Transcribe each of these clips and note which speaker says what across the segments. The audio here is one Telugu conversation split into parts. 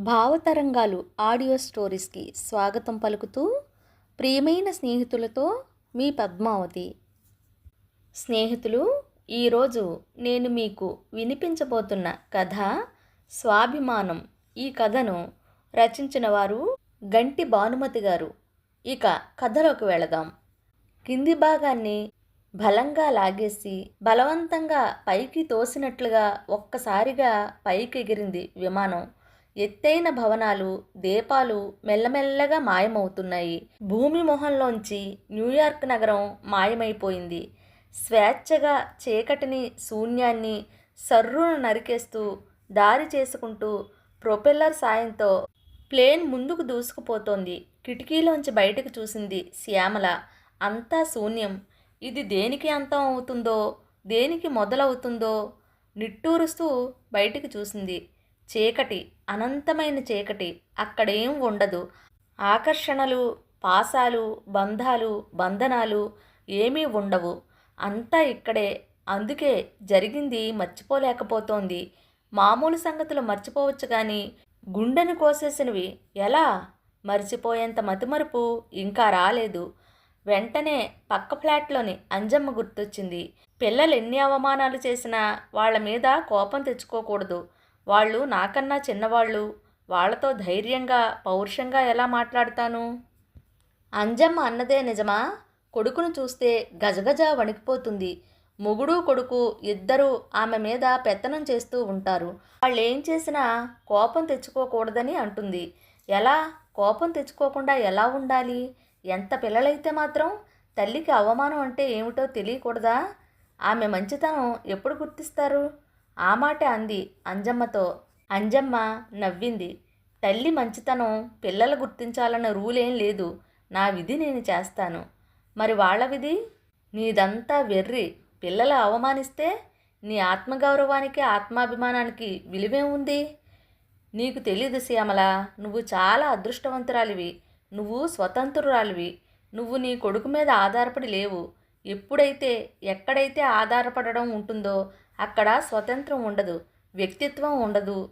Speaker 1: భావతరంగాలు ఆడియో స్టోరీస్కి స్వాగతం పలుకుతూ ప్రియమైన స్నేహితులతో మీ పద్మావతి. స్నేహితులు ఈరోజు నేను మీకు వినిపించబోతున్న కథ స్వాభిమానం. ఈ కథను రచించిన వారు గంటి భానుమతి గారు. ఇక కథలోకి వెళదాం. కింది భాగాన్ని బలంగా లాగేసి బలవంతంగా పైకి తోసినట్లుగా ఒక్కసారిగా పైకి ఎగిరింది విమానం. ఎత్తైన భవనాలు దీపాలు మెల్లమెల్లగా మాయమవుతున్నాయి. భూమి మొహంలోంచి న్యూయార్క్ నగరం మాయమైపోయింది. స్వేచ్ఛగా చీకటిని శూన్యాన్ని సర్రును నరికేస్తూ దారి చేసుకుంటూ ప్రొపెల్లర్ సాయంతో ప్లేన్ ముందుకు దూసుకుపోతోంది. కిటికీలోంచి బయటకు చూసింది శ్యామల. అంతా శూన్యం. ఇది దేనికి అంతం అవుతుందో దేనికి మొదలవుతుందో నిట్టూరుస్తూ బయటికి చూసింది. చీకటి అనంతమైన చీకటి అక్కడేం ఉండదు. ఆకర్షణలు పాసాలు బంధాలు బంధనాలు ఏమీ ఉండవు. అంతా ఇక్కడే. అందుకే జరిగింది మర్చిపోలేకపోతోంది. మామూలు సంగతులు మర్చిపోవచ్చు కానీ గుండెను కోసేసినవి ఎలా? మర్చిపోయేంత మతిమరుపు ఇంకా రాలేదు. వెంటనే పక్క ఫ్లాట్లోని అంజమ్మ గుర్తొచ్చింది. పిల్లలు ఎన్ని అవమానాలు చేసినా వాళ్ళ మీద కోపం తెచ్చుకోకూడదు. వాళ్ళు నాకన్నా చిన్నవాళ్ళు వాళ్ళతో ధైర్యంగా పౌరుషంగా ఎలా మాట్లాడతాను? అంజమ్మ అన్నదే నిజమా? కొడుకును చూస్తే గజగజ వణికిపోతుంది. మొగుడు కొడుకు ఇద్దరూ ఆమె మీద పెత్తనం చేస్తూ ఉంటారు. వాళ్ళు ఏం చేసినా కోపం తెచ్చుకోకూడదని అంటుంది. ఎలా? కోపం తెచ్చుకోకుండా ఎలా ఉండాలి? ఎంత పిల్లలైతే మాత్రం తల్లికి అవమానం అంటే ఏమిటో తెలియకూడదా? ఆమె మంచితనం ఎప్పుడు గుర్తిస్తారు? ఆ మాట అంది అంజమ్మతో. అంజమ్మ నవ్వింది. తల్లి మంచితనం పిల్లలు గుర్తించాలన్న రూలేం లేదు. నా విధి నేను చేస్తాను. మరి వాళ్ళ విధి? నీదంతా వెర్రి. పిల్లలు అవమానిస్తే నీ ఆత్మగౌరవానికి ఆత్మాభిమానానికి విలువే ఉంది? నీకు తెలియదు శ్యామల. నువ్వు చాలా అదృష్టవంతురాలివి. నువ్వు స్వతంత్రురాలివి. నువ్వు నీ కొడుకు మీద ఆధారపడి లేవు. ఎప్పుడైతే ఎక్కడైతే ఆధారపడడం ఉంటుందో అక్కడ స్వతంత్రం ఉండదు వ్యక్తిత్వం ఉండదు.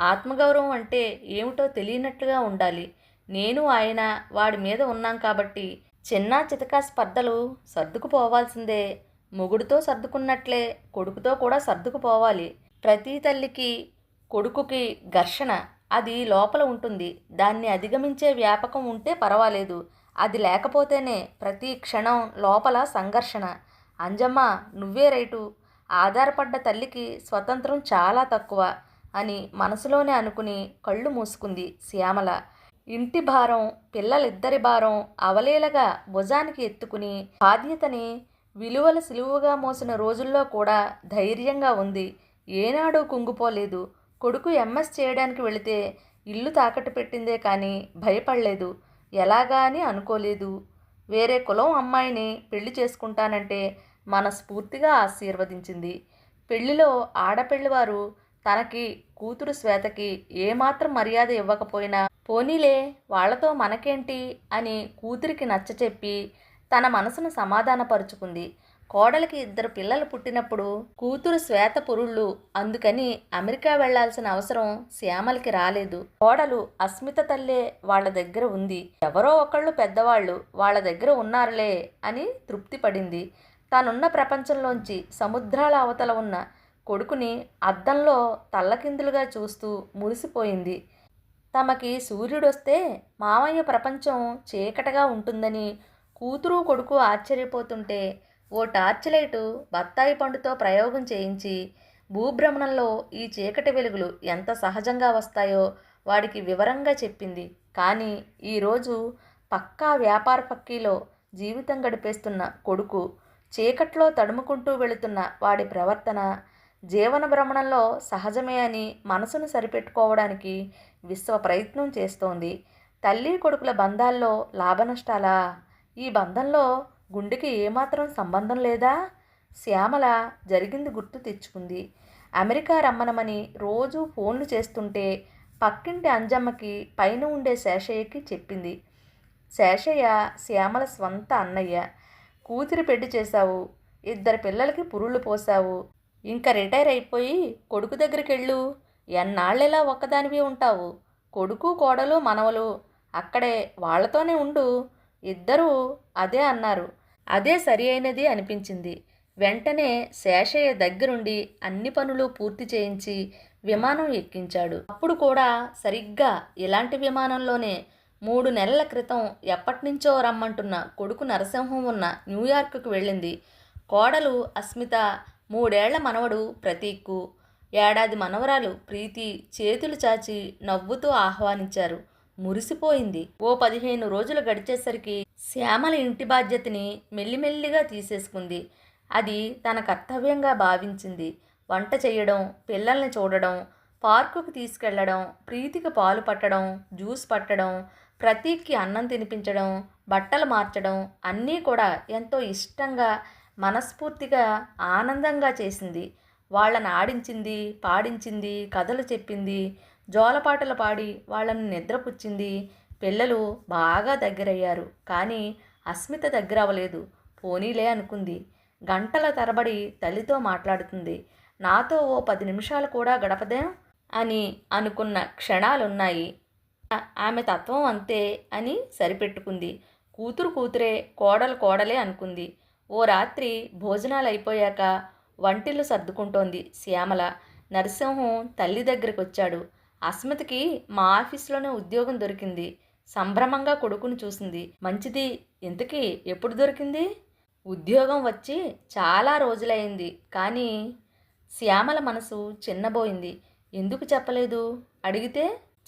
Speaker 1: ఆత్మగౌరవం అంటే ఏమిటో తెలియనట్లుగా ఉండాలి. నేను ఆయన వాడి మీద ఉన్నాం కాబట్టి చిన్న చితకా స్పర్ధలు సర్దుకుపోవాల్సిందే. మొగుడుతో సర్దుకున్నట్లే కొడుకుతో కూడా సర్దుకుపోవాలి. ప్రతి తల్లికి కొడుకుకి ఘర్షణ అది లోపల ఉంటుంది. దాన్ని అధిగమించే వ్యాపకం ఉంటే పర్వాలేదు. అది లేకపోతేనే ప్రతి క్షణం లోపల సంఘర్షణ. అంజమ్మ నువ్వే రైటు. ఆధారపడ్డ తల్లికి స్వతంత్రం చాలా తక్కువ అని మనసులోనే అనుకుని కళ్ళు మూసుకుంది శ్యామల. ఇంటి భారం పిల్లలిద్దరి భారం అవలేలగా భుజానికి ఎత్తుకుని బాధ్యతని విలువల సిలువుగా మోసిన రోజుల్లో కూడా ధైర్యంగా ఉంది. ఏనాడూ కుంగిపోలేదు. కొడుకు ఎంఎస్ చేయడానికి వెళితే ఇల్లు తాకట్టు పెట్టిందే కానీ భయపడలేదు. ఎలాగా అని అనుకోలేదు. వేరే కులం అమ్మాయిని పెళ్ళి చేసుకుంటానంటే మనస్ఫూర్తిగా ఆశీర్వదించింది. పెళ్ళిలో ఆడపెళ్ళివారు తనకి కూతురు శ్వేతకి ఏమాత్రం మర్యాద ఇవ్వకపోయినా పోనీలే వాళ్ళతో మనకేంటి? అని కూతురికి నచ్చచెప్పి తన మనసును సమాధానపరుచుకుంది. కోడలికి ఇద్దరు పిల్లలు పుట్టినప్పుడు కూతురు శ్వేత పురుళ్ళు అందుకని అమెరికా వెళ్ళాల్సిన అవసరం శ్యామలకి రాలేదు. కోడలు అస్మిత తల్లే వాళ్ళ దగ్గర ఉంది. ఎవరో ఒకళ్ళు పెద్దవాళ్ళు వాళ్ళ దగ్గర ఉన్నారులే అని తృప్తి పడింది తానున్న ప్రపంచంలోంచి సముద్రాల అవతల ఉన్న కొడుకుని అద్దంలో తల్లకిందులుగా చూస్తూ మురిసిపోయింది. తమకి సూర్యుడొస్తే మామయ్య ప్రపంచం చీకటగా ఉంటుందని కూతురు కొడుకు ఆశ్చర్యపోతుంటే ఓ టార్చ్ లైటు బత్తాయి పండుతో ప్రయోగం చేయించి భూభ్రమణంలో ఈ చీకటి వెలుగులు ఎంత సహజంగా వస్తాయో వాడికి వివరంగా చెప్పింది. కానీ ఈరోజు పక్కా వ్యాపార పక్కీలో జీవితం గడిపేస్తున్న కొడుకు చీకట్లో తడుముకుంటూ వెళుతున్న వాడి ప్రవర్తన జీవన భ్రమణంలో సహజమే అని మనసును సరిపెట్టుకోవడానికి విశ్వ ప్రయత్నం చేస్తోంది. తల్లి కొడుకుల బంధాల్లో లాభనష్టాలా ఈ బంధంలో గుండెకి ఏమాత్రం సంబంధం లేదా? శ్యామల జరిగింది గుర్తు తెచ్చుకుంది. అమెరికా రమ్మనమని రోజూ ఫోన్లు చేస్తుంటే పక్కింటి అంజమ్మకి పైన ఉండే శేషయ్యకి చెప్పింది. శేషయ్య శ్యామల స్వంత అన్నయ్య. కూతురి పెళ్ళి చేశావు ఇద్దరు పిల్లలకి పురుళ్ళు పోసావు ఇంకా రిటైర్ అయిపోయి కొడుకు దగ్గరికి వెళ్ళు ఎన్నాళ్ళెలా ఒక్కదానివి ఉంటావు? కొడుకు కోడలు మనవలు అక్కడే వాళ్ళతోనే ఉండు. ఇద్దరూ అదే అన్నారు. అదే సరి అయినది అనిపించింది. వెంటనే శేషయ్య దగ్గరుండి అన్ని పనులు పూర్తి చేయించి విమానం ఎక్కించాడు. అప్పుడు కూడా సరిగ్గా ఇలాంటి విమానంలోనే మూడు నెలల క్రితం ఎప్పటినుంచో రమ్మంటున్న కొడుకు నరసింహం ఉన్న న్యూయార్క్కు వెళ్ళింది. కోడలు అస్మిత మూడేళ్ళ మనవడు ప్రతీక్కు. ఏడాది మనవరాలు ప్రీతి చేతులు చాచి నవ్వుతూ ఆహ్వానించారు. మురిసిపోయింది. ఓ పదిహేను రోజులు గడిచేసరికి శ్యామల ఇంటి బాధ్యతని మెల్లిమెల్లిగా తీసేసుకుంది. అది తన కర్తవ్యంగా భావించింది. వంట చేయడం పిల్లల్ని చూడడం పార్కుకు తీసుకెళ్ళడం ప్రీతికి పాలు పట్టడం జ్యూస్ పట్టడం ప్రతీక్కి అన్నం తినిపించడం బట్టలు మార్చడం అన్నీ కూడా ఎంతో ఇష్టంగా మనస్ఫూర్తిగా ఆనందంగా చేసింది. వాళ్ళని ఆడించింది పాడించింది కథలు చెప్పింది జోలపాటలు పాడి వాళ్ళని నిద్రపుచ్చింది. పిల్లలు బాగా దగ్గరయ్యారు. కానీ అస్మిత దగ్గర అవ్వలేదు పోనీలే అనుకుంది. గంటల తరబడి తల్లితో మాట్లాడుతుంది. నాతో ఓ పది నిమిషాలు కూడా గడపదేం? అని అనుకున్న క్షణాలున్నాయి. ఆమె తత్వం అంతే అని సరిపెట్టుకుంది. కూతురు కూతురే కోడలు కోడలే అనుకుంది. ఓ రాత్రి భోజనాలు అయిపోయాక వంటిల్లు సర్దుకుంటోంది శ్యామల. నరసింహం తల్లి దగ్గరికి వచ్చాడు అస్మితకి మా ఆఫీస్లోనే ఉద్యోగం దొరికింది. సంభ్రమంగా కొడుకుని చూసింది. మంచిది. ఇంతకీ ఎప్పుడు దొరికింది? ఉద్యోగం వచ్చి చాలా రోజులైంది. కానీ శ్యామల మనసు చిన్నబోయింది. ఎందుకు చెప్పలేదు? అడిగితే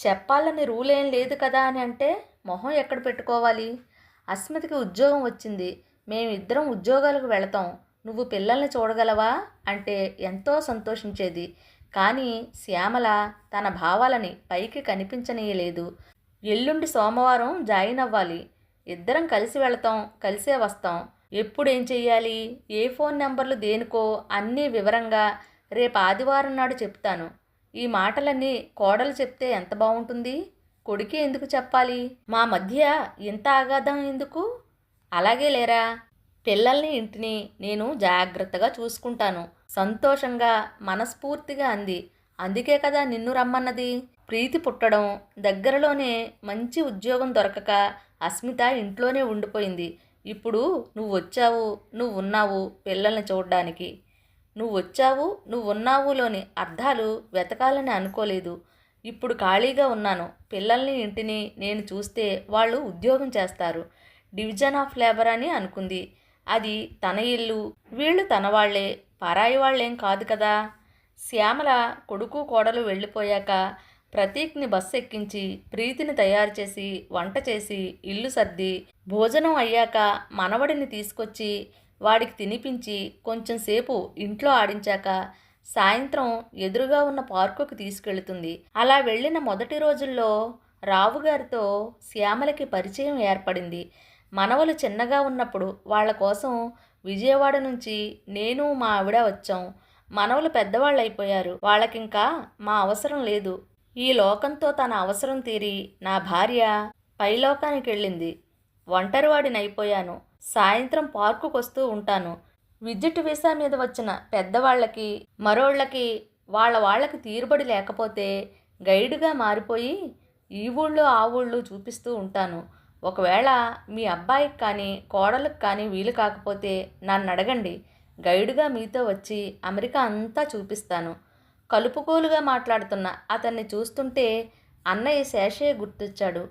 Speaker 1: చెప్పాలని రూల్ ఏం లేదు కదా అని అంటే మొహం ఎక్కడ పెట్టుకోవాలి? అస్మితకి ఉద్యోగం వచ్చింది. మేమిద్దరం ఉద్యోగాలకు వెళతాం. నువ్వు పిల్లల్ని చూడగలవా? అంటే ఎంతో సంతోషించేది. కానీ శ్యామల తన భావాలని పైకి కనిపించనీయలేదు. ఎల్లుండి సోమవారం జాయిన్ అవ్వాలి. ఇద్దరం కలిసి వెళతాం కలిసే వస్తాం. ఎప్పుడేం చెయ్యాలి? ఏ ఫోన్ నెంబర్లు దేనికో అన్నీ వివరంగా రేపు ఆదివారం నాడు చెప్తాను. ఈ మాటలన్నీ కోడలు చెప్తే ఎంత బాగుంటుంది కొడుకే ఎందుకు చెప్పాలి? మా మధ్య ఇంత ఆగాధం ఎందుకు? అలాగే లేరా? పిల్లల్ని ఇంటిని నేను జాగ్రత్తగా చూసుకుంటాను. సంతోషంగా మనస్ఫూర్తిగా అంది. అందుకే కదా నిన్ను రమ్మన్నది. ప్రీతి పుట్టడం దగ్గరలోనే మంచి ఉద్యోగం దొరకక అస్మిత ఇంట్లోనే ఉండిపోయింది. ఇప్పుడు నువ్వు వచ్చావు నువ్వు ఉన్నావు పిల్లల్ని చూడడానికి. నువ్వు వచ్చావు నువ్వు ఉన్నావులోని అర్థాలు వెతకాలని అనుకోలేదు. ఇప్పుడు ఖాళీగా ఉన్నాను. పిల్లల్ని ఇంటిని నేను చూస్తే వాళ్ళు ఉద్యోగం చేస్తారు. డివిజన్ ఆఫ్ లేబర్ అని అనుకుంది. అది తన ఇల్లు. వీళ్ళు తన వాళ్ళే పరాయి వాళ్ళేం కాదు కదా. శ్యామల కొడుకు కోడలు వెళ్ళిపోయాక ప్రతీక్ని బస్సు ఎక్కించి ప్రీతిని తయారు చేసి వంట చేసి ఇల్లు సర్ది భోజనం అయ్యాక మనవడిని తీసుకొచ్చి వాడికి తినిపించి కొంచెం సేపు ఇంట్లో ఆడించాక సాయంత్రం ఎదురుగా ఉన్న పార్కుకు తీసుకెళ్తుంది. అలా వెళ్ళిన మొదటి రోజుల్లో రావుగారితో శ్యామలకి పరిచయం ఏర్పడింది. మనవలు చిన్నగా ఉన్నప్పుడు వాళ్ళ కోసం విజయవాడ నుంచి నేను మా ఆవిడ వచ్చాం. మనవలు పెద్దవాళ్ళు అయిపోయారు వాళ్ళకింకా మా అవసరం లేదు. ఈ లోకంతో తన అవసరం తీరి నా భార్య పైలోకానికి వెళ్ళింది ఒంటరివాడినైపోయాను సాయంత్రం పార్కుకు వస్తూ ఉంటాను. విద్యుత్ వీసా మీద వచ్చిన పెద్దవాళ్ళకి మరోళ్ళకి వాళ్ళ వాళ్ళకి తీరుబడి లేకపోతే గైడ్గా మారిపోయి ఈ ఊళ్ళో ఆ ఊళ్ళో చూపిస్తూ ఉంటాను. ఒకవేళ మీ అబ్బాయికి కానీ కోడలకు కానీ వీలు కాకపోతే నన్ను అడగండి గైడ్గా మీతో వచ్చి అమెరికా అంతా చూపిస్తాను. కలుపుకోలుగా మాట్లాడుతున్న అతన్ని చూస్తుంటే అన్నయ్య శేషయ్య గుర్తొచ్చాడు.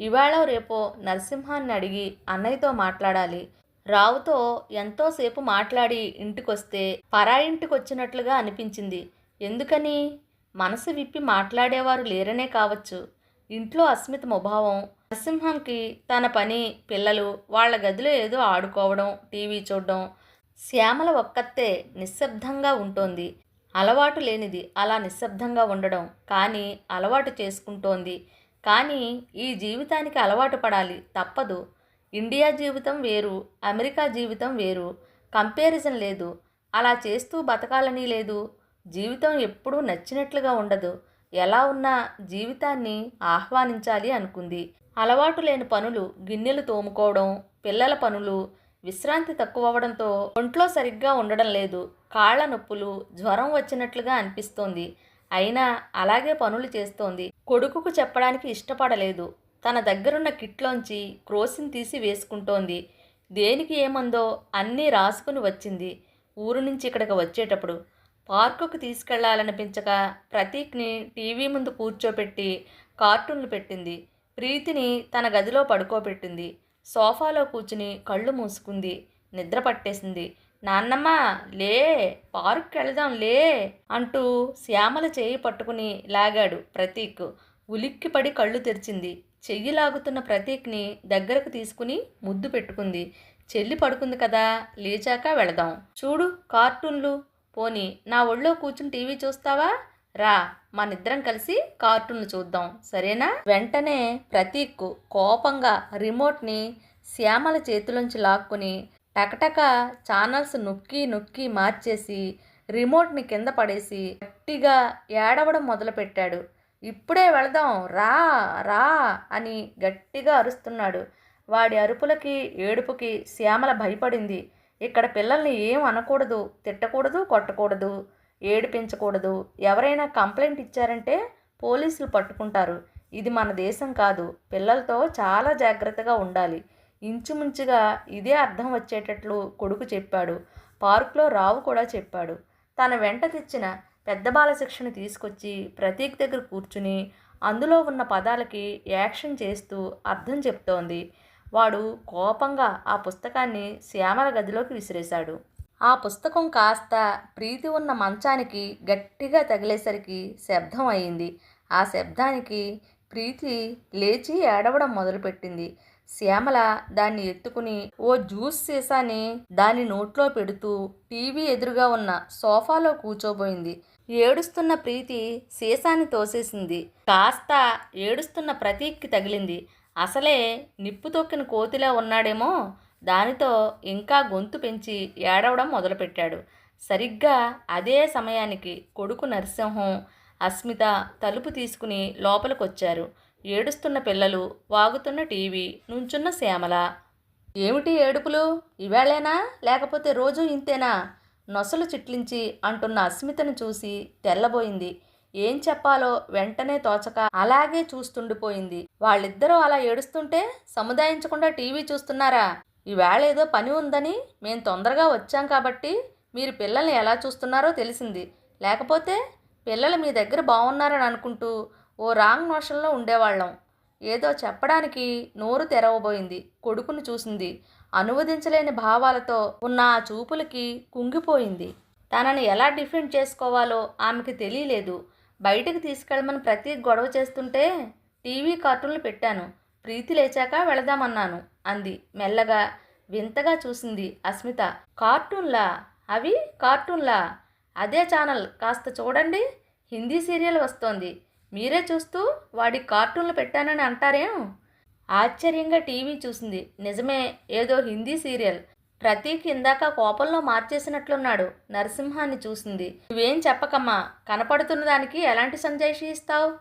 Speaker 1: ఇవాళ రేపో నరసింహాన్ని అడిగి అన్నయ్యతో మాట్లాడాలి. రావుతో ఎంతోసేపు మాట్లాడి ఇంటికొస్తే పరా వచ్చినట్లుగా అనిపించింది. ఎందుకని? మనసు విప్పి మాట్లాడేవారు లేరనే కావచ్చు. ఇంట్లో అస్మిత ముభావం నరసింహంకి తన పని పిల్లలు వాళ్ళ గదిలో ఏదో ఆడుకోవడం టీవీ చూడడం శ్యామల ఒక్కతే నిశ్శబ్దంగా ఉంటోంది. అలవాటు లేనిది అలా నిశ్శబ్దంగా ఉండడం. కానీ అలవాటు చేసుకుంటోంది. కానీ ఈ జీవితానికి అలవాటు పడాలి. తప్పదు. ఇండియా జీవితం వేరు అమెరికా జీవితం వేరు. కంపారిజన్ లేదు. అలా చేస్తూ బతకాలని లేదు. జీవితం ఎప్పుడూ నచ్చినట్లుగా ఉండదు. ఎలా ఉన్నా జీవితాన్ని ఆహ్వానించాలి అనుకుంది. అలవాటు లేని పనులు గిన్నెలు తోముకోవడం పిల్లల పనులు విశ్రాంతి తక్కువ అవ్వడంతో ఒంట్లో సరిగ్గా ఉండడం లేదు. కాళ్ళ నొప్పులు జ్వరం వచ్చినట్లుగా అనిపిస్తోంది. అయినా అలాగే పనులు చేస్తోంది. కొడుకుకు చెప్పడానికి ఇష్టపడలేదు. తన దగ్గరున్న కిట్లోంచి క్రోసిన్ తీసి వేసుకుంటోంది. దేనికి ఏమందో అన్నీ రాసుకుని వచ్చింది. ఊరు నుంచి ఇక్కడికి వచ్చేటప్పుడు పార్కుకు తీసుకెళ్ళాలనిపించక ప్రతీక్ని టీవీ ముందు కూర్చోపెట్టి కార్టూన్లు పెట్టింది. ప్రీతిని తన గదిలో పడుకోబెట్టింది. సోఫాలో కూర్చుని కళ్ళు మూసుకుంది. నిద్ర పట్టేసింది. నాన్నమ్మ లే పార్క్కి వెళదాం లే అంటూ శ్యామల చేయి పట్టుకుని లాగాడు ప్రతీక్. ఉలిక్కిపడి కళ్ళు తెరిచింది. చెయ్యి లాగుతున్న ప్రతీక్ని దగ్గరకు తీసుకుని ముద్దు పెట్టుకుంది. చెల్లి పడుకుంది కదా లేచాక వెళదాం. చూడు కార్టూన్లు. పోనీ నా ఒళ్ళో కూర్చుని టీవీ చూస్తావా? రా మనిద్దరం కలిసి కార్టూన్లు చూద్దాం. సరేనా? వెంటనే ప్రతీక్ కోపంగా రిమోట్ని శ్యామల చేతిలోంచి లాక్కుని టకటక ఛానల్స్ నొక్కి నొక్కి మార్చేసి రిమోట్ని కింద పడేసి గట్టిగా ఏడవడం మొదలుపెట్టాడు. ఇప్పుడే వెళదాం రా రా అని గట్టిగా అరుస్తున్నాడు. వాడి అరుపులకి ఏడుపుకి శ్యామల భయపడింది. ఇక్కడ పిల్లల్ని ఏం అనకూడదు తిట్టకూడదు కొట్టకూడదు ఏడిపించకూడదు. ఎవరైనా కంప్లైంట్ ఇచ్చారంటే పోలీసులు పట్టుకుంటారు. ఇది మన దేశం కాదు పిల్లలతో చాలా జాగ్రత్తగా ఉండాలి. ఇంచుమించుగా ఇదే అర్థం వచ్చేటట్లు కొడుకు చెప్పాడు. పార్కులో రావు కూడా చెప్పాడు. తన వెంట తెచ్చిన పెద్ద బాల శిక్షను తీసుకొచ్చి ప్రతీక్ దగ్గర కూర్చుని అందులో ఉన్న పదాలకి యాక్షన్ చేస్తూ అర్థం చెప్తోంది. వాడు కోపంగా ఆ పుస్తకాన్ని శ్యామల గదిలోకి విసిరేశాడు. ఆ పుస్తకం కాస్త ప్రీతి ఉన్న మంచానికి గట్టిగా తగిలేసరికి శబ్దం అయింది. ఆ శబ్దానికి ప్రీతి లేచి ఏడవడం మొదలుపెట్టింది. శ్యామల దాన్ని ఎత్తుకుని ఓ జ్యూస్ సీసాని దాని నోట్లో పెడుతూ టీవీ ఎదురుగా ఉన్న సోఫాలో కూర్చోబోయింది. ఏడుస్తున్న ప్రీతి సీసాని తోసేసింది. కాస్త ఏడుస్తున్న ప్రతీక్కి తగిలింది. అసలే నిప్పు తొక్కిన కోతిలా ఉన్నాడేమో? దానితో ఇంకా గొంతు పెంచి ఏడవడం మొదలుపెట్టాడు. సరిగ్గా అదే సమయానికి కొడుకు నరసింహం అస్మిత తలుపు తీసుకుని లోపలికొచ్చారు. ఏడుస్తున్న పిల్లలు వాగుతున్న టీవీ నుంచున్న శ్యామల. ఏమిటి ఏడుపులు? ఇవాళేనా? లేకపోతే రోజు ఇంతేనా? నొసలు చిట్లించి అంటున్న అస్మితను చూసి తెల్లబోయింది. ఏం చెప్పాలో వెంటనే తోచక అలాగే చూస్తుండిపోయింది. వాళ్ళిద్దరూ అలా ఏడుస్తుంటే సముదాయించకుండా టీవీ చూస్తున్నారా? ఈవేళ ఏదో పని ఉందని మేము తొందరగా వచ్చాం కాబట్టి మీరు పిల్లల్ని ఎలా చూస్తున్నారో తెలిసింది. లేకపోతే పిల్లలు మీ దగ్గర బాగున్నారని అనుకుంటూ ఓ రాంగ్ నోషన్లో ఉండేవాళ్ళం. ఏదో చెప్పడానికి నోరు తెరవబోయింది కొడుకును చూసింది. అనువదించలేని భావాలతో ఉన్న ఆ చూపులకి కుంగిపోయింది. తనని ఎలా డిఫెండ్ చేసుకోవాలో ఆమెకి తెలియలేదు. బయటకు తీసుకెళ్ళమని ప్రతి గొడవ చేస్తుంటే టీవీ కార్టూన్లు పెట్టాను. ప్రీతి లేచాక వెళదామన్నాను అంది. మెల్లగా వింతగా చూసింది అస్మిత. కార్టూన్లా? అవి కార్టూన్లా? అదే ఛానల్. కాస్త చూడండి. హిందీ సీరియల్ వస్తోంది. మీరే చూస్తూ వాడి కార్టూన్లు పెట్టానని అంటారేం ఆశ్చర్యంగా టీవీ చూసింది. నిజమే ఏదో హిందీ సీరియల్. ప్రతీక్ ఇందాక కోపంలో మార్చేసినట్లున్నాడు. నరసింహాన్ని చూసింది. నువ్వేం చెప్పకమ్మా కనపడుతున్న దానికి ఎలాంటి సంజాయిషి ఇస్తావు?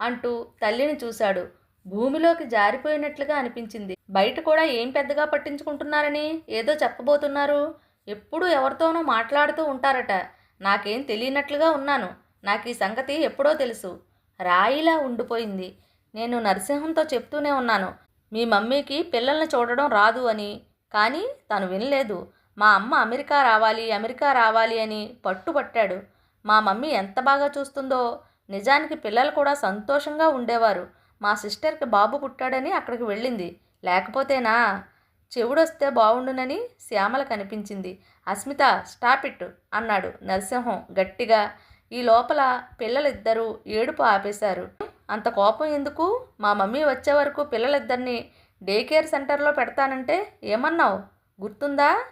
Speaker 1: అంటూ తల్లిని చూశాడు. భూమిలోకి జారిపోయినట్లుగా అనిపించింది. బయట కూడా ఏం పెద్దగా పట్టించుకుంటున్నారని ఏదో చెప్పబోతున్నారు. ఎప్పుడూ ఎవరితోనో మాట్లాడుతూ ఉంటారట. నాకేం తెలియనట్లుగా ఉన్నాను. నాకు ఈ సంగతి ఎప్పుడో తెలుసు. రాయిలా ఉండిపోయింది. నేను నరసింహంతో చెప్తూనే ఉన్నాను మీ మమ్మీకి పిల్లల్ని చూడడం రాదు అని. కానీ తను వినలేదు. మా అమ్మ అమెరికా రావాలి అమెరికా రావాలి అని పట్టుపట్టాడు మా మమ్మీ ఎంత బాగా చూస్తుందో. నిజానికి పిల్లలు కూడా సంతోషంగా ఉండేవారు. మా సిస్టర్కి బాబు పుట్టాడని అక్కడికి వెళ్ళింది. లేకపోతేనా? చెవుడొస్తే బాగుండునని శ్యామల కనిపించింది. అస్మిత స్టాప్ ఇట్ అన్నాడు నరసింహం గట్టిగా. ఈ లోపల పిల్లలిద్దరూ ఏడుపు ఆపేశారు. అంత కోపం ఎందుకు? మా మమ్మీ వచ్చే వరకు పిల్లలిద్దరిని డే కేర్ సెంటర్లో పెడతానంటే ఏమన్నావు? గుర్తుందా?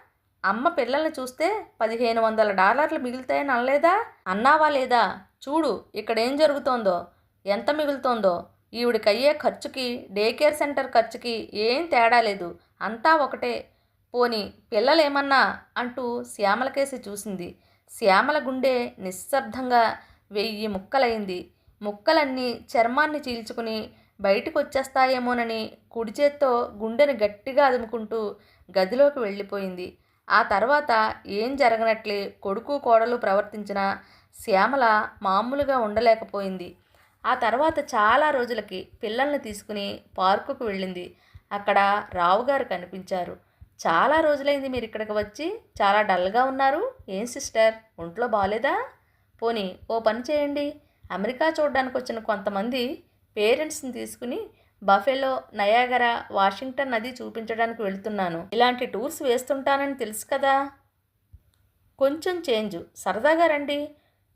Speaker 1: అమ్మ పిల్లల్ని చూస్తే పదిహేను వందల డాలర్లు మిగులుతాయని అనలేదా? అన్నావా లేదా? చూడు ఇక్కడ ఏం జరుగుతోందో ఎంత మిగులుతోందో. ఈవిడికయ్యే ఖర్చుకి డే కేర్ సెంటర్ ఖర్చుకి ఏం తేడా లేదు. అంతా ఒకటే. పోని పిల్లలేమన్నా అంటూ శ్యామలకేసి చూసింది. శ్యామల గుండె నిశ్శబ్దంగా వెయ్యి ముక్కలైంది. ముక్కలన్నీ చర్మాన్ని చీల్చుకుని బయటకు వచ్చేస్తాయేమోనని కుడి చేత్తో గుండెను గట్టిగా అదుముకుంటూ గదిలోకి వెళ్ళిపోయింది. ఆ తర్వాత ఏం జరగనట్లే కొడుకు కోడలు ప్రవర్తించిన శ్యామల మామూలుగా ఉండలేకపోయింది. ఆ తర్వాత చాలా రోజులకి పిల్లల్ని తీసుకుని పార్కుకు వెళ్ళింది. అక్కడ రావుగారు కనిపించారు. చాలా రోజులైంది మీరు ఇక్కడికి వచ్చి. చాలా డల్గా ఉన్నారు. ఏం సిస్టర్? ఒంట్లో బాగాలేదా పోనీ ఓ పని చేయండి. అమెరికా చూడడానికి వచ్చిన కొంతమంది పేరెంట్స్ని తీసుకుని బఫెలో నయాగరా వాషింగ్టన్ నది చూపించడానికి వెళ్తున్నాను. ఇలాంటి టూర్స్ వేస్తుంటానని తెలుసు కదా. కొంచెం చేంజ్. సరదాగా రండి.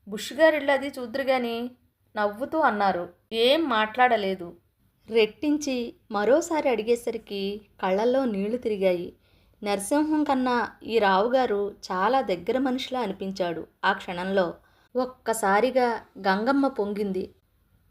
Speaker 1: బుష్ గారిల్లు అది చూద్దరు కానీ నవ్వుతూ అన్నారు. ఏం మాట్లాడలేదు. రెట్టించి మరోసారి అడిగేసరికి కళ్ళల్లో నీళ్ళు తిరిగాయి. నరసింహం కన్నా ఈ రావుగారు చాలా దగ్గర మనిషిలా అనిపించాడు ఆ క్షణంలో. ఒక్కసారిగా గంగమ్మ పొంగింది.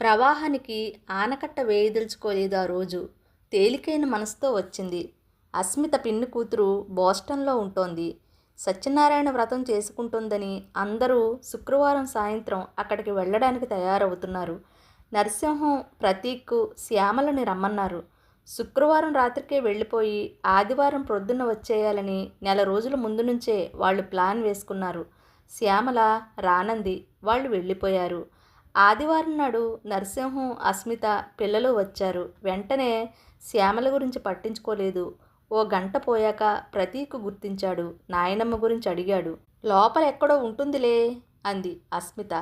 Speaker 1: ప్రవాహానికి ఆనకట్ట వేయదలుచుకోలేదు ఆ రోజు. తేలికైన మనసుతో వచ్చింది. అస్మిత పిన్ని కూతురు బోస్టన్లో ఉంటోంది. సత్యనారాయణ వ్రతం చేసుకుంటుందని అందరూ శుక్రవారం సాయంత్రం అక్కడికి వెళ్ళడానికి తయారవుతున్నారు. నరసింహం ప్రతీక్ శ్యామలని రమ్మన్నారు. శుక్రవారం రాత్రికే వెళ్ళిపోయి ఆదివారం ప్రొద్దున వచ్చేయాలని నెల రోజుల ముందు నుంచే వాళ్ళు ప్లాన్ వేసుకున్నారు. శ్యామల రానంది వాళ్ళు వెళ్ళిపోయారు. ఆదివారం నాడు నరసింహం అస్మిత పిల్లలు వచ్చారు. వెంటనే శ్యామల గురించి పట్టించుకోలేదు. ఓ గంట పోయాక ప్రతీక్ గుర్తించాడు. నాయనమ్మ గురించి అడిగాడు. లోపల ఎక్కడో ఉంటుందిలే అంది అస్మిత.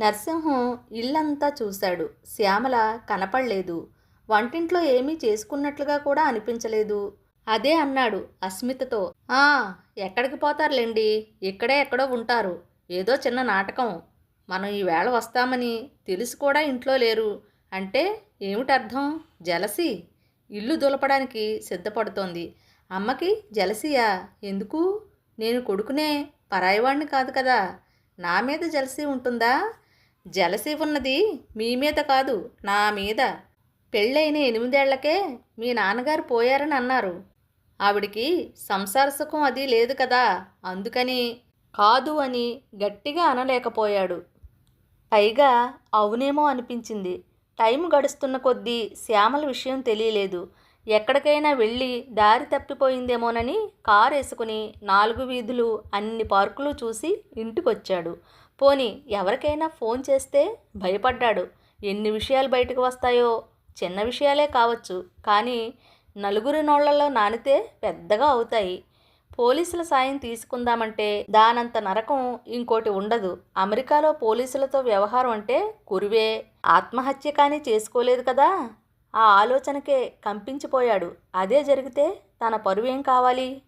Speaker 1: నరసింహం ఇల్లంతా చూశాడు. శ్యామల కనపడలేదు. వంటింట్లో ఏమీ చేసుకున్నట్లుగా కూడా అనిపించలేదు. అదే అన్నాడు అస్మితతో. ఆ ఎక్కడికి పోతారులేండి? ఇక్కడే ఎక్కడో ఉంటారు. ఏదో చిన్న నాటకం. మనం ఈవేళ వస్తామని తెలిసి కూడా ఇంట్లో లేరు. అంటే ఏమిటి అర్థం జలసి? ఇల్లు దులపడానికి సిద్ధపడుతోంది. అమ్మకి జలసియా? ఎందుకు? నేను కొడుకునే పరాయివాణ్ణి కాదు కదా. నా మీద జలసి ఉంటుందా? జలసి ఉన్నది మీ మీద కాదు నా మీద. పెళ్ళైన ఎనిమిదేళ్ళకే మీ నాన్నగారు పోయారని అన్నారు. ఆవిడికి సంసార సుఖం అది లేదు కదా అందుకని కాదు అని గట్టిగా అనలేకపోయాడు. పైగా అవునేమో అనిపించింది. టైం గడుస్తున్న కొద్దీ శ్యామల విషయం తెలియలేదు. ఎక్కడికైనా వెళ్ళి దారి తప్పిపోయిందేమోనని కారు వేసుకుని నాలుగు వీధులు అన్ని పార్కులు చూసి ఇంటికొచ్చాడు. పోని ఎవరికైనా ఫోన్ చేస్తే భయపడ్డాడు. ఎన్ని విషయాలు బయటకు వస్తాయో చిన్న విషయాలే కావచ్చు కానీ నలుగురి నోళ్ళలో నానితే పెద్దగా అవుతాయి. పోలీసుల సాయం తీసుకుందామంటే దానంత నరకం ఇంకోటి ఉండదు. అమెరికాలో పోలీసులతో వ్యవహారం అంటే కురువే. ఆత్మహత్య కానీ చేసుకోలేదు కదా? ఆ ఆలోచనకే కంపించిపోయాడు. అదే జరిగితే తన పరువేం కావాలి?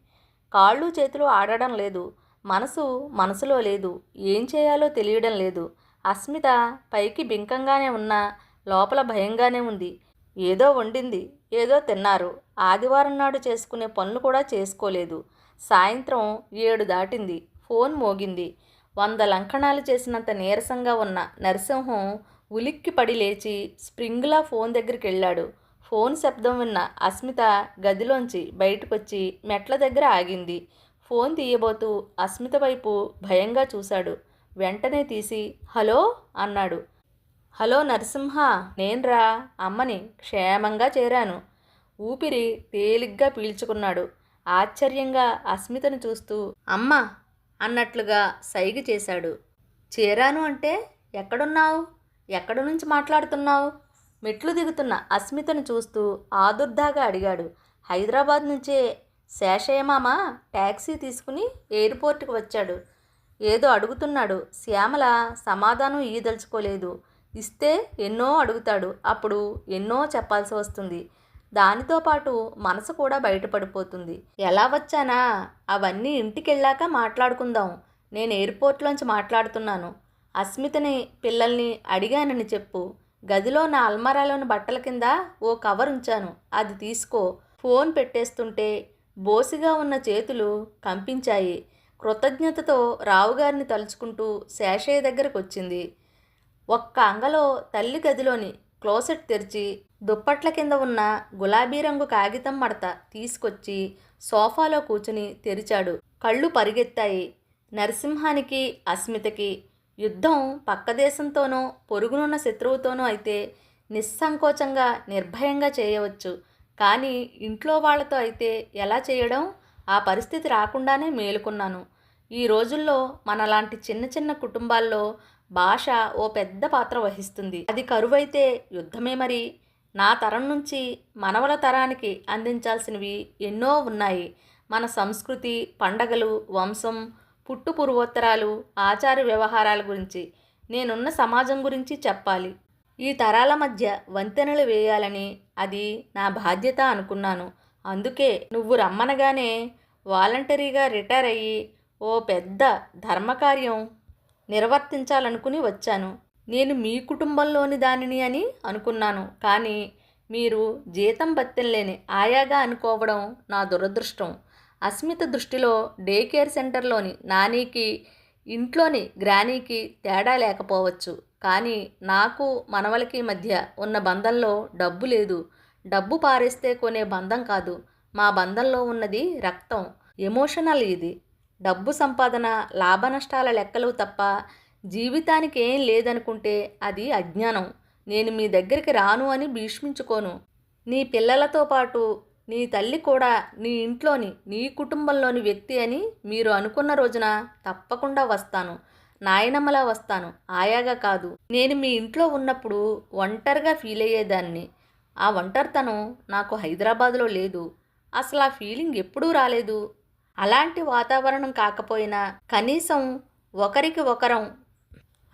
Speaker 1: కాళ్ళు చేతులు ఆడడం లేదు. మనసు మనసులో లేదు. ఏం చేయాలో తెలియడం లేదు. అస్మిత పైకి బింకంగానే ఉన్నా లోపల భయంగానే ఉంది. ఏదో వండింది ఏదో తిన్నారు. ఆదివారం నాడు చేసుకునే పనులు కూడా చేసుకోలేదు. సాయంత్రం ఏడు దాటింది. ఫోన్ మోగింది. వంద లంకణాలు చేసినంత నీరసంగా ఉన్న నరసింహం ఉలిక్కి పడి లేచి స్ప్రింగ్లా ఫోన్ దగ్గరికి వెళ్ళాడు. ఫోన్ శబ్దం విన్న అస్మిత గదిలోంచి బయటకొచ్చి మెట్ల దగ్గర ఆగింది. ఫోన్ తీయబోతూ అస్మిత వైపు భయంగా చూశాడు. వెంటనే తీసి హలో అన్నాడు. హలో నరసింహ నేన్రా అమ్మని క్షేమంగా చేరాను. ఊపిరి తేలిగ్గా పీల్చుకున్నాడు. ఆశ్చర్యంగా అస్మితను చూస్తూ అమ్మ అన్నట్లుగా సైగ చేశాడు. చేరాను అంటే ఎక్కడున్నావు? ఎక్కడి నుంచి మాట్లాడుతున్నావు? మెట్లు దిగుతున్న అస్మితను చూస్తూ ఆదుర్దాగా అడిగాడు. హైదరాబాద్ నుంచే శేషయ్యమామ ట్యాక్సీ తీసుకుని ఎయిర్పోర్ట్కి వచ్చాడు. ఏదో అడుగుతున్నాడు. శ్యామల సమాధానం ఇయ్యదలుచుకోలేదు. ఇస్తే ఎన్నో అడుగుతాడు. అప్పుడు ఎన్నో చెప్పాల్సి వస్తుంది. దానితో పాటు మనసు కూడా బయటపడిపోతుంది. ఎలా వచ్చానా? అవన్నీ ఇంటికెళ్ళాక మాట్లాడుకుందాం. నేను ఎయిర్పోర్ట్లోంచి మాట్లాడుతున్నాను. అస్మితని పిల్లల్ని అడిగానని చెప్పు. గదిలో నా అల్మారాలోని బట్టల కింద ఓ కవర్ ఉంచాను. అది తీసుకో. ఫోన్ పెట్టేస్తుంటే బోసిగా ఉన్న చేతులు కంపించాయి. కృతజ్ఞతతో రావుగారిని తలుచుకుంటూ శేషయ్య దగ్గరకు వచ్చింది ఒక్క అంగలో తల్లి గదిలోని క్లోసెట్ తెరిచి దుప్పట్ల కింద ఉన్న గులాబీ రంగు కాగితం మడత తీసుకొచ్చి సోఫాలో కూర్చుని తెరిచాడు. కళ్ళు పరిగెత్తాయి. నరసింహానికి అస్మితకి యుద్ధం పక్కదేశంతోనో పొరుగునున్న శత్రువుతోనో అయితే నిస్సంకోచంగా నిర్భయంగా చేయవచ్చు. కానీ ఇంట్లో వాళ్ళతో అయితే ఎలా చేయడం? ఆ పరిస్థితి రాకుండానే మేలుకున్నాను. ఈ రోజుల్లో మనలాంటి చిన్న చిన్న కుటుంబాల్లో భాష ఓ పెద్ద పాత్ర వహిస్తుంది. అది కరువైతే యుద్ధమే మరి. నా తరం నుంచి మనవల తరానికి అందించాల్సినవి ఎన్నో ఉన్నాయి. మన సంస్కృతి పండగలు వంశం పుట్టు పూర్వోత్తరాలు ఆచార వ్యవహారాల గురించి నేనున్న సమాజం గురించి చెప్పాలి. ఈ తరాల మధ్య వంతెనలు వేయాలని అది నా బాధ్యత అనుకున్నాను. అందుకే నువ్వు రమ్మనగానే వాలంటరీగా రిటైర్ అయ్యి ఓ పెద్ద ధర్మకార్యం నిర్వర్తించాలనుకుని వచ్చాను. నేను మీ కుటుంబంలోని దానిని అని అనుకున్నాను. కానీ మీరు జీతం బత్తెంలేని ఆయాగా అనుకోవడం నా దురదృష్టం. అస్మిత దృష్టిలో డే కేర్ సెంటర్లోని నానీకి ఇంట్లోని గ్రానీకి తేడా లేకపోవచ్చు. కానీ నాకు మనవలకి మధ్య ఉన్న బంధంలో డబ్బు లేదు. డబ్బు పారేస్తే కొనే బంధం కాదు. మా బంధంలో ఉన్నది రక్తం. ఎమోషనల్ ఇది. డబ్బు సంపాదన లాభనష్టాల లెక్కలు తప్ప జీవితానికి ఏం లేదనుకుంటే అది అజ్ఞానం. నేను మీ దగ్గరికి రాను అని భీష్మించుకోను. నీ పిల్లలతో పాటు నీ తల్లి కూడా నీ ఇంట్లోని నీ కుటుంబంలోని వ్యక్తి అని మీరు అనుకున్న రోజున తప్పకుండా వస్తాను. నాయనమ్మలా వస్తాను. ఆయాగా కాదు. నేను మీ ఇంట్లో ఉన్నప్పుడు ఒంటరిగా ఫీల్ అయ్యేదాన్ని. ఆ ఒంటరితనం నాకు హైదరాబాద్లో లేదు. అసలు ఆ ఫీలింగ్ ఎప్పుడూ రాలేదు. అలాంటి వాతావరణం కాకపోయినా కనీసం ఒకరికి ఒకరం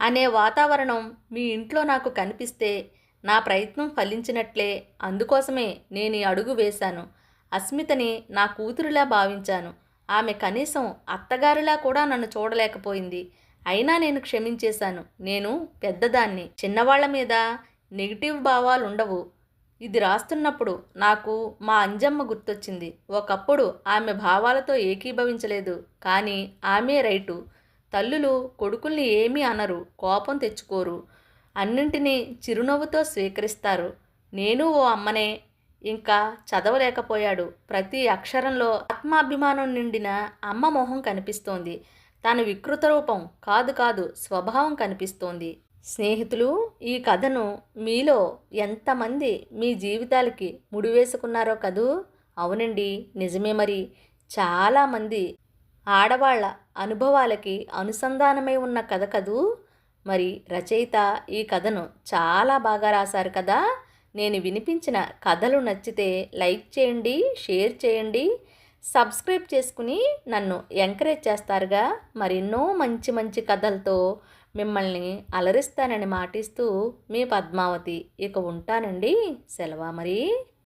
Speaker 1: అనే వాతావరణం మీ ఇంట్లో నాకు కనిపిస్తే నా ప్రయత్నం ఫలించినట్లే. అందుకోసమే నేను ఈ అడుగు వేశాను. అస్మితని నా కూతురిలా భావించాను. ఆమె కనీసం అత్తగారిలా కూడా నన్ను చూడలేకపోయింది. అయినా నేను క్షమించేశాను. నేను పెద్దదాన్ని. చిన్నవాళ్ళ మీద నెగిటివ్ భావాలు ఉండవు ఇది రాస్తున్నప్పుడు నాకు మా అంజమ్మ గుర్తొచ్చింది. ఒకప్పుడు ఆమె భావాలతో ఏకీభవించలేదు. కానీ ఆమె రైటు. తల్లులు కొడుకుల్ని ఏమీ అనరు కోపం తెచ్చుకోరు. అన్నింటినీ చిరునవ్వుతో స్వీకరిస్తారు. నేను ఓ అమ్మనే. ఇంకా చదవలేకపోయాడు. ప్రతి అక్షరంలో ఆత్మాభిమానం నిండిన అమ్మ మొహం కనిపిస్తోంది. తన వికృత రూపం కాదు కాదు స్వభావం కనిపిస్తోంది. స్నేహితులు ఈ కథను మీలో ఎంతమంది మీ జీవితాలకి ముడివేసుకున్నారో కదూ? అవునండి నిజమే మరి. చాలామంది ఆడవాళ్ళ అనుభవాలకి అనుసంధానమై ఉన్న కథ కదూ? మరి రచయిత ఈ కథను చాలా బాగా రాశారు కదా? నేను వినిపించిన కథలు నచ్చితే లైక్ చేయండి షేర్ చేయండి. సబ్స్క్రైబ్ చేసుకుని నన్ను ఎంకరేజ్ చేస్తారుగా. మరెన్నో మంచి మంచి కథలతో మిమ్మల్ని అలరిస్తానని మాటిస్తూ మీ పద్మావతి ఇక ఉంటానండి. సెలవా మరి?